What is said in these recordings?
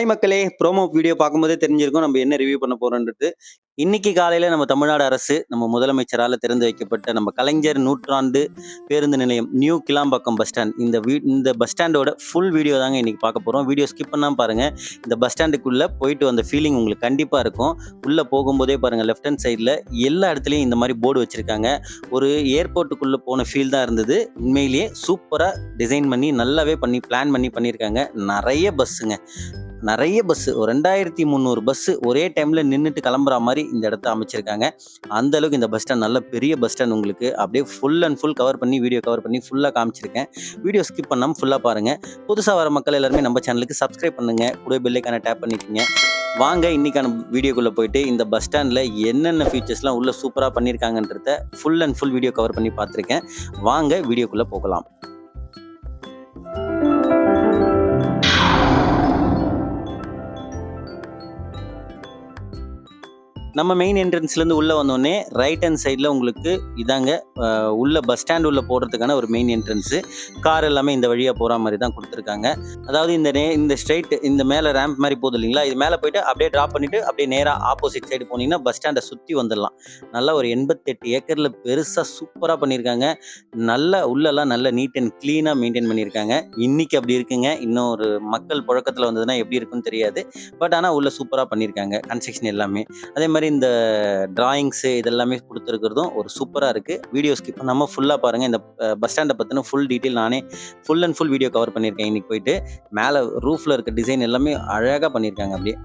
Hi மக்களே promo video பார்க்கும்போதே தெரிஞ்சிருக்கும் நம்ம என்ன ரிவ்யூ பண்ண போறோன்றது. இன்னைக்கு காலையில நம்ம தமிழ்நாடு அரசு நம்ம முதலமைச்சரால் திறந்து வைக்கப்பட்ட நம்ம கலைஞர் நூற்றாண்டு பேருந்து நிலையம் நியூ கிளாம்பாக்கம் பஸ் ஸ்டாண்ட் இந்த வீ இந்த பஸ் ஸ்டாண்டோட ஃபுல் வீடியோ தாங்க இன்னைக்கு பார்க்க போறோம். வீடியோ ஸ்கிப் பண்ணாமல் பாருங்க. இந்த பஸ் ஸ்டாண்டுக்குள்ள போயிட்டு வந்த ஃபீலிங் உங்களுக்கு கண்டிப்பா இருக்கும். உள்ள போகும்போதே பாருங்க லெஃப்ட் ஹேண்ட் சைடில் எல்லா இடத்துலையும் இந்த மாதிரி போர்டு வச்சிருக்காங்க. ஒரு ஏர்போர்ட்டுக்குள்ள போன ஃபீல் தான் இருந்தது. உண்மையிலேயே சூப்பராக டிசைன் பண்ணி நல்லாவே பண்ணி பிளான் பண்ணி பண்ணியிருக்காங்க. நிறைய பஸ்ஸுங்க நிறைய பஸ்ஸு ஒரு ரெண்டாயிரத்தி முந்நூறு பஸ்ஸு ஒரே டைமில் நின்றுட்டு கிளம்புற மாதிரி இந்த இடத்த அமைச்சிருக்காங்க. அந்த அளவுக்கு இந்த பஸ் ஸ்டாண்ட் நல்ல பெரிய பஸ் ஸ்டாண்ட் உங்களுக்கு. அப்படியே ஃபுல் அண்ட் ஃபுல் கவர் பண்ணி வீடியோ கவர் பண்ணி ஃபுல்லாக காமிச்சிருக்கேன். வீடியோ ஸ்கிப் பண்ணாமல் ஃபுல்லாக பாருங்கள் புதுசாக வர மக்கள் எல்லாருமே நம்ம சேனலுக்கு சப்ஸ்கிரைப் பண்ணுங்கள் கூட பெல்லைக்கான டேப் பண்ணிக்கோங்க. வாங்க இன்னைக்கான வீடியோக்குள்ளே போயிட்டு இந்த பஸ் ஸ்டாண்டில் என்னென்ன ஃபீச்சர்ஸ்லாம் உள்ள சூப்பராக பண்ணியிருக்காங்கன்றத full and full video cover பண்ணி பார்த்துருக்கேன். வாங்க வீடியோக்குள்ளே போகலாம். நம்ம மெயின் என்ட்ரன்ஸ்லேருந்து உள்ளே வந்தோடனே ரைட் ஹேண்ட் சைடில் உங்களுக்கு இதாங்க உள்ள பஸ் ஸ்டாண்ட் உள்ள போகிறதுக்கான ஒரு மெயின் என்ட்ரன்ஸு கார் எல்லாமே இந்த வழியாக போகிற மாதிரி தான் கொடுத்துருக்காங்க. அதாவது இந்த நே இந்த ஸ்ட்ரைட் இந்த மேலே ரேம்ப் மாதிரி போகுது இல்லைங்களா? இது மேலே போயிட்டு அப்படியே ட்ராப் பண்ணிவிட்டு அப்படியே நேராக ஆப்போசிட் சைடு போனீங்கன்னா பஸ் ஸ்டாண்டை சுற்றி வந்துடலாம். நல்லா ஒரு எண்பத்தெட்டு ஏக்கரில் பெருசாக சூப்பராக பண்ணியிருக்காங்க. நல்ல உள்ளெல்லாம் நல்ல நீட் அண்ட் க்ளீனாக மெயின்டைன் பண்ணியிருக்காங்க. இன்றைக்கி அப்படி இருக்குங்க. இன்னும் ஒரு மக்கள் புழக்கத்தில் வந்ததுன்னா எப்படி இருக்குன்னு தெரியாது. பட் ஆனால் உள்ள சூப்பராக பண்ணியிருக்காங்க கன்ஸ்ட்ரக்ஷன் எல்லாமே. அதே மாதிரி இந்த டிராயிங்ஸு இதெல்லாமே கொடுத்துருக்கிறதும் ஒரு சூப்பராக இருக்குது வீடியோ ஸ்கிப் நம்ம ஃபுல்லாக பாருங்கள் இந்த பஸ் ஸ்டாண்டை பற்றின ஃபுல் டீட்டெயில் நானே full and full video cover பண்ணியிருக்கேன். இன்றைக்கி போயிட்டு மேலே ரூஃபில் இருக்க டிசைன் எல்லாமே அழகாக பண்ணியிருக்காங்க அப்படியே.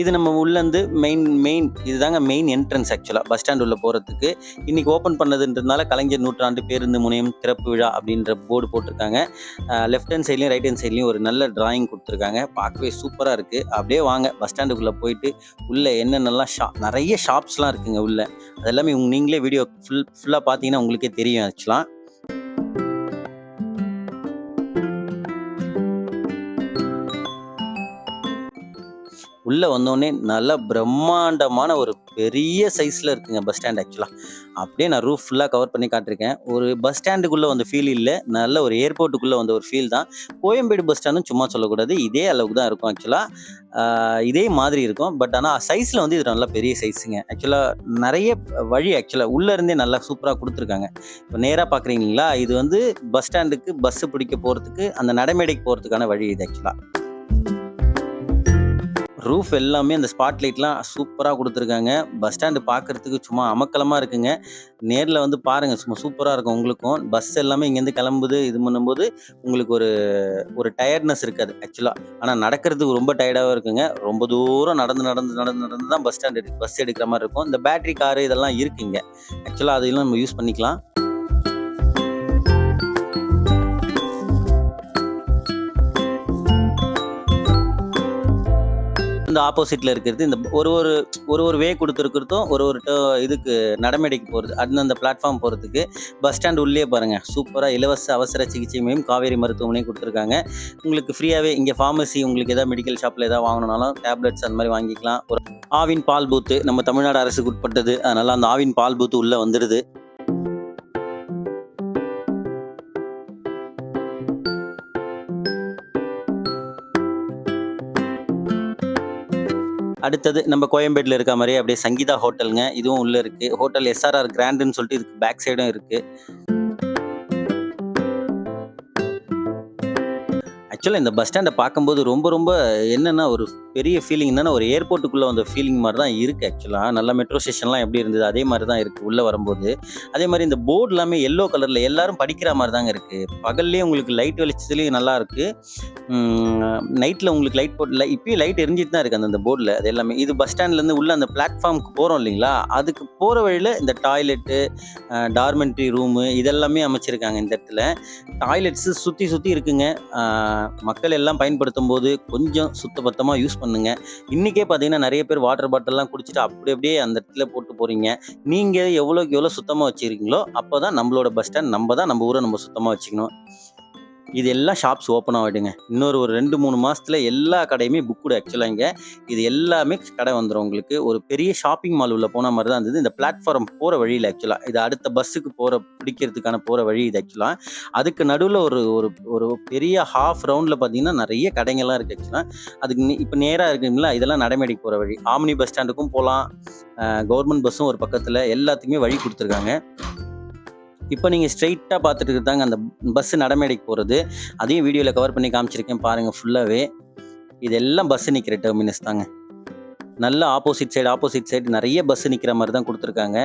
இது நம்ம உள்ளேருந்து மெயின் மெயின் இதுதாங்க மெயின் என்ட்ரன்ஸ் ஆக்சுவலாக பஸ் ஸ்டாண்ட் உள்ள போகிறதுக்கு இன்றைக்கி ஓப்பன் பண்ணதுன்றதுனால கலைஞர் நூற்றாண்டு பேருந்து முனையம் திறப்பு விழா அப்படின்ற போர்டு போட்டிருக்காங்க. லெஃப்ட் ஹேண்ட் சைட்லையும் ரைட் ஹேண்ட் சைட்லையும் ஒரு நல்ல டிராயிங் கொடுத்துருக்காங்க. பார்க்கவே சூப்பராக இருக்குது அப்படியே வாங்க பஸ் ஸ்டாண்டுக்குள்ளே போயிட்டு உள்ளே என்னென்னலாம் ஷா நிறைய ஷாப்ஸ்லாம் இருக்குங்க உள்ளே. அதெல்லாமே உங்க நீங்களே வீடியோ ஃபுல் ஃபுல்லாக பார்த்தீங்கன்னா உங்களுக்கே தெரியும் ஆக்சுவலாக உள்ளே வந்தோடனே நல்ல பிரம்மாண்டமான ஒரு பெரிய சைஸில் இருக்குங்க பஸ் ஸ்டாண்ட் ஆக்சுவலாக அப்படியே நான் ரூஃப் ஃபுல்லாக கவர் பண்ணி காட்டிருக்கேன். ஒரு பஸ் ஸ்டாண்டுக்குள்ளே வந்த ஃபீல் இல்லை. நல்ல ஒரு ஏர்போர்ட்டுக்குள்ளே வந்த ஒரு ஃபீல் தான். கோயம்பேடு பஸ் ஸ்டாண்டும் சும்மா சொல்லக்கூடாது. இதே அளவுக்கு தான் இருக்கும் ஆக்சுவலாக இதே மாதிரி இருக்கும். பட் ஆனால் சைஸில் வந்து இது நல்லா பெரிய சைஸுங்க ஆக்சுவலாக நிறைய வழி ஆக்சுவலாக உள்ளே இருந்தே நல்லா சூப்பராக கொடுத்துருக்காங்க. இப்போ நேராக பார்க்குறீங்களா இது வந்து பஸ் ஸ்டாண்டுக்கு பஸ்ஸு பிடிக்க போகிறதுக்கு அந்த நடைமேடைக்கு போகிறதுக்கான வழி இது ஆக்சுவலாக ரூஃப் எல்லாமே அந்த ஸ்பாட் லைட்லாம் சூப்பராக கொடுத்துருக்காங்க. பஸ் ஸ்டாண்டு பார்க்குறதுக்கு சும்மா அமக்கலமாக இருக்குங்க. நேரில் வந்து பாருங்கள் சும்மா சூப்பராக இருக்கும் உங்களுக்கும். பஸ் எல்லாமே இங்கேருந்து கிளம்புது இது பண்ணும்போது உங்களுக்கு ஒரு ஒரு டயர்ட்னஸ் இருக்காது ஆக்சுவலாக ஆனால் நடக்கிறதுக்கு ரொம்ப டயர்டாகவும் இருக்குங்க. ரொம்ப தூரம் நடந்து நடந்து நடந்து நடந்து தான் பஸ் ஸ்டாண்ட் எடு பஸ் எடுக்கிற மாதிரி இருக்கும். இந்த பேட்டரி காரு இதெல்லாம் இருக்குங்க. ஆக்சுவலாக அதையெல்லாம் நம்ம யூஸ் பண்ணிக்கலாம். இந்த ஆப்போசிட்ல இருக்கிறது. இந்த ஒரு ஒரு ஒரு ஒரு வே கொடுத்துருக்கிறதும் ஒரு ஒரு டோ- இதுக்கு நடைமேடைக்கு போகிறது அந்தந்த பிளாட்ஃபார்ம் போகிறதுக்கு பஸ் ஸ்டாண்ட் உள்ளே பாருங்க. சூப்பராக இலவச அவசர சிகிச்சை மையம் காவேரி மருத்துவமனையும் கொடுத்துருக்காங்க. உங்களுக்கு ஃப்ரீயாகவே இங்கே ஃபார்மசி உங்களுக்கு எதாவது மெடிக்கல் ஷாப்பில் எதாவது வாங்கணுனாலும் டேப்லெட்ஸ் அந்த மாதிரி வாங்கிக்கலாம். ஒரு ஆவின் பால் பூத்து நம்ம தமிழ்நாடு அரசுக்கு உட்பட்டது. அதனால அந்த ஆவின் பால் பூத்து உள்ளே வந்துடுது அடுத்தது நம்ம கோயம்பேட்டில் இருக்க மாதிரியே அப்படியே சங்கீதா ஹோட்டலுங்க. இதுவும் உள்ளே இருக்குது ஹோட்டல் எஸ்ஆர்ஆர் கிராண்டுன்னு சொல்லிட்டு இதுக்கு பேக் சைடும் இருக்குது ஆக்சுவலாக இந்த பஸ் ஸ்டாண்டை பார்க்கும்போது ரொம்ப ரொம்ப என்னென்னா ஒரு பெரிய ஃபீலிங் தானே ஒரு ஏர்போர்ட்டுக்குள்ளே வந்த ஃபீலிங் மாதிரி தான் இருக்குது ஆக்சுவலாக நல்லா மெட்ரோ ஸ்டேஷன்லாம் எப்படி இருந்தது? அதே மாதிரி தான் இருக்குது உள்ளே வரும்போது. அதே மாதிரி இந்த போர்டு எல்லாமே எல்லோ கலரில் எல்லாரும் படிக்கிற மாதிரி தாங்க இருக்குது பகல்லே உங்களுக்கு லைட் வெளிச்சத்துலேயும் நல்லா இருக்குது நைட்டில் உங்களுக்கு லைட் போட்டு இப்பயும் லைட் எரிஞ்சிட்டு தான் இருக்குது அந்த போர்டில் அது எல்லாமே. இது பஸ் ஸ்டாண்ட்லேருந்து உள்ளே அந்த பிளாட்ஃபார்முக்கு போகிறோம் இல்லைங்களா? அதுக்கு போகிற வழியில் இந்த டாய்லெட்டு டார்மெண்ட்ரி ரூமு இதெல்லாமே அமைச்சிருக்காங்க இந்த இடத்துல. டாய்லெட்ஸு சுற்றி சுற்றி இருக்குங்க. மக்கள் எல்லாம் பயன்படுத்தும் போது கொஞ்சம் சுத்தபத்தமாக யூஸ் பண்ணுங்க. இன்றைக்கே பார்த்தீங்கன்னா நிறைய பேர் வாட்டர் பாட்டிலெலாம் குடிச்சிட்டு அப்படி அப்படியே அந்த இடத்துல போட்டு போகிறீங்க நீங்கள் எவ்வளோக்கு எவ்வளோ சுத்தமாக வச்சுருக்கீங்களோ அப்போ தான் நம்மளோட பஸ் ஸ்டாண்ட் நம்ம தான் நம்ம ஊரை நம்ம சுத்தமாக வச்சுக்கணும். இது எல்லாம் ஷாப்ஸ் ஓப்பன் ஆகிடுங்க இன்னொரு ஒரு ரெண்டு மூணு மாதத்தில் எல்லா கடையுமே புக்குடு ஆக்சுவலாக இங்கே. இது எல்லாமே கடை வந்துடும் உங்களுக்கு. ஒரு பெரிய ஷாப்பிங் மால் உள்ள போன மாதிரி தான் இருந்தது. இந்த பிளாட்ஃபார்ம் போகிற வழியில் ஆக்சுவலாக இது அடுத்த பஸ்ஸுக்கு போகிற பிடிக்கிறதுக்கான போகிற வழி இது ஆக்சுவலாக அதுக்கு நடுவில் ஒரு ஒரு ஒரு பெரிய ஹாஃப் ரவுண்டில் பார்த்தீங்கன்னா நிறைய கடைங்கள்லாம் இருக்குது ஆக்சுவலாக அதுக்கு இப்போ நேராக இருக்குங்களா? இதெல்லாம் நடைமேடைக்கு போகிற வழி. ஆம்னி பஸ் ஸ்டாண்டுக்கும் போகலாம் கவர்மெண்ட் பஸ்ஸும் ஒரு பக்கத்தில். எல்லாத்துக்குமே வழி கொடுத்துருக்காங்க. இப்போ நீங்கள் ஸ்ட்ரைட்டாக பார்த்துட்டு தாங்க அந்த பஸ்ஸு நடைமேடைக்கு போகிறது அதையும் வீடியோவில் கவர் பண்ணி காமிச்சிருக்கேன் பாருங்கள் ஃபுல்லாகவே இதெல்லாம் பஸ்ஸு நிற்கிற டெர்மினஸ் தாங்க. நல்ல ஆப்போசிட் சைடு ஆப்போசிட் சைடு நிறைய பஸ்ஸு நிற்கிற மாதிரி தான் கொடுத்துருக்காங்க.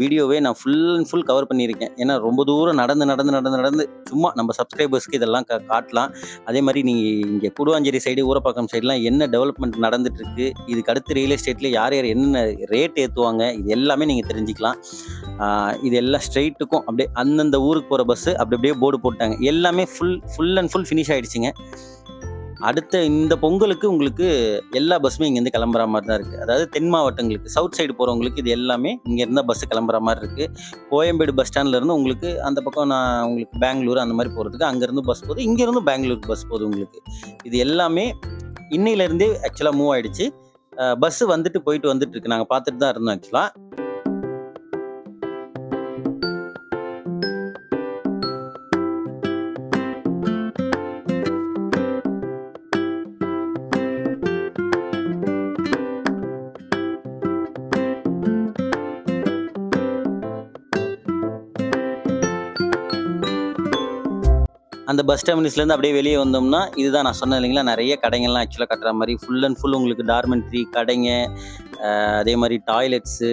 வீடியோவே நான் ஃபுல் அண்ட் ஃபுல் கவர் பண்ணியிருக்கேன். ஏன்னா ரொம்ப தூரம் நடந்து நடந்து நடந்து நடந்து சும்மா நம்ம சப்ஸ்கிரைபர்ஸ்க்கு இதெல்லாம் காட்டலாம். அதே மாதிரி நீங்கள் இங்கே குடுவாஞ்சேரி சைடு ஊரப்பாக்கம் சைடுலாம் என்ன டெவலப்மெண்ட் நடந்துட்டுருக்கு இதுக்கு அடுத்து ரியல் எஸ்டேட்டில் யார் யார் என்னென்ன ரேட் ஏற்றுவாங்க இது எல்லாமே நீங்கள் தெரிஞ்சுக்கலாம். இது எல்லாம் ஸ்ட்ரைட்டுக்கும் அப்படியே அந்தந்த ஊருக்கு போகிற பஸ்ஸு அப்படி அப்படியே போர்டு போட்டாங்க. எல்லாமே full full and full finish ஆகிடுச்சிங்க அடுத்த இந்த பொங்கலுக்கு உங்களுக்கு எல்லா பஸ்ஸுமே இங்கேருந்து கிளம்புற மாதிரி தான் இருக்குது அதாவது தென் மாவட்டங்களுக்கு சவுத் சைடு போகிறவங்களுக்கு இது எல்லாமே இங்கேருந்து பஸ்ஸு கிளம்புற மாதிரி இருக்குது கோயம்பேடு பஸ் ஸ்டாண்ட்லேருந்து உங்களுக்கு அந்த பக்கம் நான் உங்களுக்கு பெங்களூர் அந்த மாதிரி போகிறதுக்கு அங்கேருந்து பஸ் போகுது. இங்கேருந்து பெங்களூருக்கு பஸ் போகுது உங்களுக்கு. இது எல்லாமே இன்னையிலேருந்தே ஆக்சுவலாக மூவ் ஆயிடுச்சு. பஸ்ஸு வந்துட்டு போயிட்டு வந்துட்டு இருக்கு. நாங்கள் பார்த்துட்டு தான் இருந்தோம் ஆக்சுவலாக அந்த பஸ் டெர்மினஸ்லேருந்து அப்படியே வெளியே வந்தோம்னா இதுதான் நான் சொன்னேன் இல்லைங்களா? நிறைய கடைங்கள்லாம் ஆக்சுவலாக கட்டுற மாதிரி ஃபுல் அண்ட் ஃபுல் உங்களுக்கு டார்மெண்ட்ரி கடைங்க அதே மாதிரி டாய்லெட்ஸு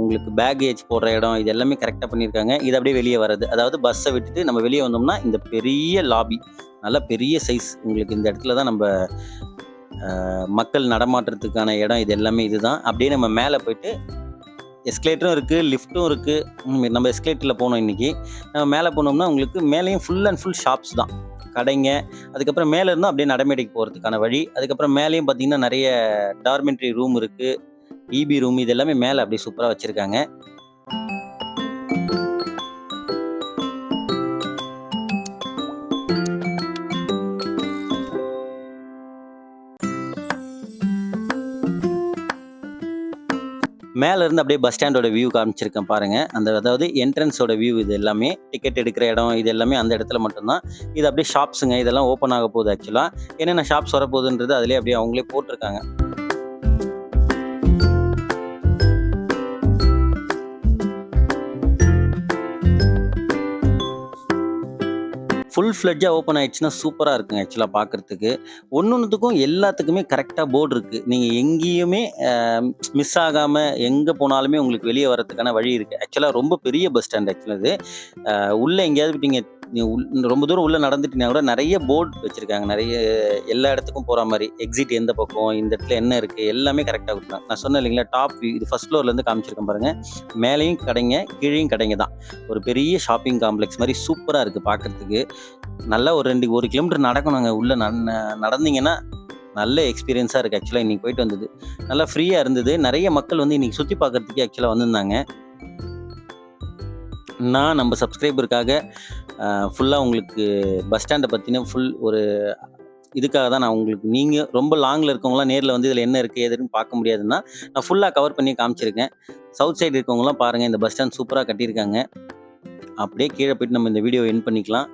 உங்களுக்கு பேகேஜ் போடுற இடம் இது எல்லாமே கரெக்டாக பண்ணியிருக்காங்க. இது அப்படியே வெளியே வர்றது. அதாவது பஸ்ஸை விட்டுட்டு நம்ம வெளியே வந்தோம்னா இந்த பெரிய லாபி நல்ல பெரிய சைஸ் உங்களுக்கு இந்த இடத்துல தான் நம்ம மக்கள் நடமாட்டத்துக்கான இடம் இது எல்லாமே இதுதான். அப்படியே நம்ம மேலே போயிட்டு எஸ்கலேட்டரும் இருக்குது லிஃப்ட்டும் இருக்குது நம்ம எஸ்கலேட்டரில் போனோம் இன்றைக்கி நம்ம மேலே போனோம்னா உங்களுக்கு மேலேயும் ஃபுல் அண்ட் ஃபுல் ஷாப்ஸ் தான். கடைங்க அதுக்கப்புறம் மேலே இருந்தால் அப்படியே நடைமேடைக்கு போகிறதுக்கான வழி. அதுக்கப்புறம் மேலேயும் பார்த்தீங்கன்னா நிறைய டார்மெண்ட்ரி ரூம் இருக்குது இபி ரூம் இது எல்லாமே மேலே அப்படியே சூப்பராக வச்சுருக்காங்க. மேலே இருந்து அப்படியே பஸ் ஸ்டாண்டோட வியூ காமிச்சிருக்கேன் பாருங்க. அந்த அதாவது என்ட்ரன்ஸோட வியூ இது எல்லாமே டிக்கெட் எடுக்கிற இடம் இது எல்லாமே அந்த இடத்துல மட்டும்தான். இது அப்படியே ஷாப்ஸுங்க இதெல்லாம் ஓப்பன் ஆக போகுது ஆக்சுவலாக என்னென்ன ஷாப்ஸ் வரப்போகுதுன்றது அதிலே அப்படியே அவங்களே போட்டிருக்காங்க. ஃபுல் ஃப்ளெட்ஜாக ஓப்பன் ஆயிடுச்சுன்னா சூப்பராக இருக்குங்க ஆக்சுவலாக பார்க்குறதுக்கு ஒன்று ஒன்றுத்துக்கும் எல்லாத்துக்குமே கரெக்டாக போர்டு இருக்குது நீங்கள் எங்கேயுமே மிஸ் ஆகாமல் எங்கே போனாலுமே உங்களுக்கு வெளியே வரதுக்கான வழி இருக்குது ஆக்சுவலாக ரொம்ப பெரிய பஸ் ஸ்டாண்ட் ஆக்சுவலாக இது. உள்ளே எங்கேயாவது நீங்கள் ரொம்ப தூரம் உள்ளே நடந்துட்டீங்கன்னா கூட நிறைய போர்டு வச்சுருக்காங்க. நிறைய எல்லா இடத்துக்கும் போகிற மாதிரி. எக்ஸிட் எந்த பக்கம் இந்த இடத்துல என்ன இருக்குது எல்லாமே கரெக்டாக கொடுத்தாங்க நான் சொன்னேன் இல்லைங்களா டாப் இது ஃபஸ்ட் ஃப்ளோர்லேருந்து காமிச்சிருக்கேன் பாருங்கள் மேலேயும் கடைங்க கீழேயும் கடைங்க தான். ஒரு பெரிய ஷாப்பிங் காம்ப்ளெக்ஸ் மாதிரி சூப்பராக இருக்குது பார்க்குறதுக்கு நல்லா ஒரு ரெண்டு ஒரு கிலோமீட்டர் நடக்கணுங்க உள்ளே நட- நடந்தீங்கன்னா நல்ல எக்ஸ்பீரியன்ஸாக இருக்குது ஆக்சுவலாக இன்றைக்கி போயிட்டு வந்தது. நல்லா ஃப்ரீயாக இருந்தது. நிறைய மக்கள் வந்து இன்றைக்கி சுற்றி பார்க்குறதுக்கே ஆக்சுவலாக வந்திருந்தாங்க. நான் நம்ம சப்ஸ்கிரைபருக்காக ஃபுல்லாக உங்களுக்கு பஸ் ஸ்டாண்டை பற்றின ஃபுல் ஒரு இதுக்காக தான் நான் உங்களுக்கு நீங்கள் ரொம்ப லாங்கில் இருக்கவங்களாம் நேரில் வந்து இதில் என்ன இருக்குது எதுன்னு பார்க்க முடியாதுன்னா நான் ஃபுல்லாக கவர் பண்ணி காமிச்சிருக்கேன். சவுத் சைடு இருக்கவங்களாம் பாருங்கள் இந்த பஸ் ஸ்டாண்ட் சூப்பராக கட்டியிருக்காங்க. அப்படியே கீழே போயிட்டு நம்ம இந்த வீடியோ என் பண்ணிக்கலாம்.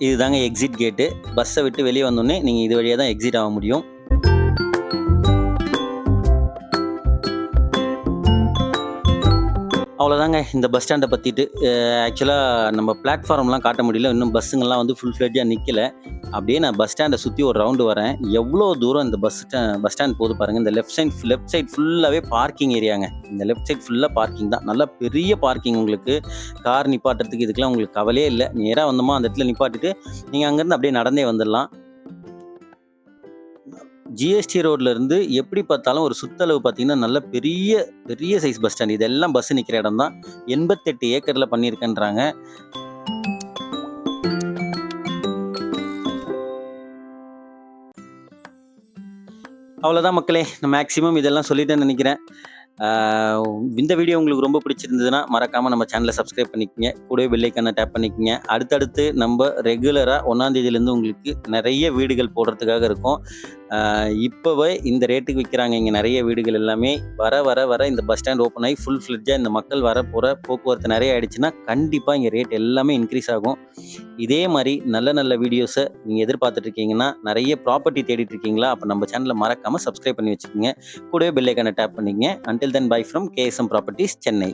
இதுதாங்க எக்ஸிட் கேட்டு பஸ்ஸை விட்டு வெளியே வந்தோடனே நீங்கள் இது வழியாக தான் எக்ஸிட் ஆக முடியும். அவ்வளோதாங்க இந்த பஸ் ஸ்டாண்டை பற்றிட்டு ஆக்சுவலாக நம்ம பிளாட்ஃபார்ம்லாம் காட்ட முடியல. இன்னும் பஸ்ஸுங்கள்லாம் வந்து ஃபுல் ஃப்ளெட்ஜாக நிற்கல அப்படியே நான் பஸ் ஸ்டாண்டை சுற்றி ஒரு ரவுண்டு வரேன். எவ்வளோ தூரம் இந்த பஸ் ஸ்டா பஸ் ஸ்டாண்ட் போது பாருங்கள் இந்த லெஃப்ட் சைட் லெஃப்ட் சைட் ஃபுல்லாகவே பார்க்கிங் ஏரியாங்க இந்த லெஃப்ட் சைட் ஃபுல்லாக பார்க்கிங் தான். நல்லா பெரிய பார்க்கிங் உங்களுக்கு. கார் நிப்பாட்டுறதுக்கு இதுக்கெல்லாம் உங்களுக்கு கவலையே இல்லை. நேராக வந்தோமா அந்த இடத்துல நிப்பாட்டிட்டு நீங்கள் அங்கேருந்து அப்படியே நடந்தே வந்துடலாம். ஜிஎஸ்டி ரோட்ல இருந்து எப்படி பார்த்தாலும் ஒரு சுத்தளவு பார்த்தீங்கன்னா நல்ல பெரிய பெரிய சைஸ் பஸ் ஸ்டாண்ட் இதெல்லாம் பஸ் நிற்கிற இடம் தான் எண்பத்தெட்டு ஏக்கரில் பண்ணியிருக்கேன்றாங்க. அவ்வளோதான் மக்களே. நான் மேக்ஸிமம் இதெல்லாம் சொல்லிட்டேன்னு நினைக்கிறேன். இந்த வீடியோ உங்களுக்கு ரொம்ப பிடிச்சிருந்ததுன்னா மறக்காமல் நம்ம சேனலை சப்ஸ்கிரைப் பண்ணிக்கங்க. கூடவே பெல்லைக்கான டேப் பண்ணிக்கங்க. அடுத்தடுத்து நம்ம ரெகுலராக ஒன்றாந்தேதியிலேருந்து உங்களுக்கு நிறைய வீடுகள் போடுறதுக்காக இருக்கும். இப்போவே இந்த ரேட்டுக்கு விற்கிறாங்க இங்கே நிறைய வீடுகள் எல்லாமே வர வர வர இந்த பஸ் ஸ்டாண்ட் ஓப்பன் ஆகி ஃபுல் ஃப்ளிட்ஜாக இந்த மக்கள் வர போகிற போக்குவரத்து நிறைய ஆயிடுச்சுன்னா கண்டிப்பாக இங்கே ரேட் எல்லாமே இன்க்ரீஸ் ஆகும். இதே மாதிரி நல்ல நல்ல வீடியோஸை நீங்கள் எதிர்பார்த்துட்டு இருக்கீங்கன்னா நிறைய ப்ராப்பர்ட்டி தேடிட்டு இருக்கீங்களா? அப்போ நம்ம சேனலை மறக்காமல் சப்ஸ்கிரைப் பண்ணி வச்சுக்கோங்க. கூடவே பெல்லைக்கான டேப் பண்ணிக்கங்க. Until then bye from KSM properties Chennai